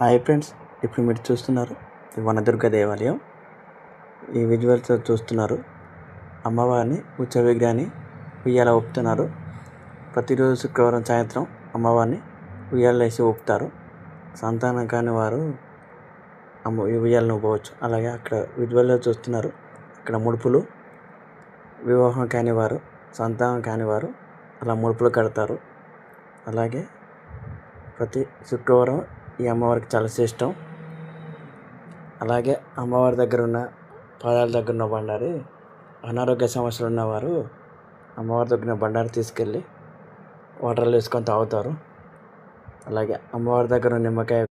Hi friends ఇప్పుడు మీరు చూస్తున్నారు వనదుర్గ దేవాలయం. ఈ విజువల్స్ చూస్తున్నారు. అమ్మవారిని ఉచ్చ విగ్రహాన్ని ఉయ్యాల ఊపుతున్నారు. ప్రతిరోజు శుక్రవారం సాయంత్రం అమ్మవారిని ఉయ్యాల వేసి ఊపుతారు. సంతానం కాని వారు అమ్మ ఈ ఉయ్యాలను ఊపవచ్చు. అలాగే అక్కడ విజువల్లో చూస్తున్నారు. అక్కడ ముడుపులు వివాహం కాని వారు సంతానం కాని వారు అలా ముడుపులు కడతారు. అలాగే ప్రతి శుక్రవారం ఈ అమ్మవారికి చాలా ఇష్టం అలాగే అమ్మవారి దగ్గర ఉన్న పాదాల దగ్గర ఉన్న బండారి అనారోగ్య సమస్యలు ఉన్నవారు అమ్మవారి దగ్గర ఉన్న బండారి తీసుకెళ్ళి వాటర్లో వేసుకొని తాగుతారు. అలాగే అమ్మవారి దగ్గర ఉన్న నిమ్మకాయ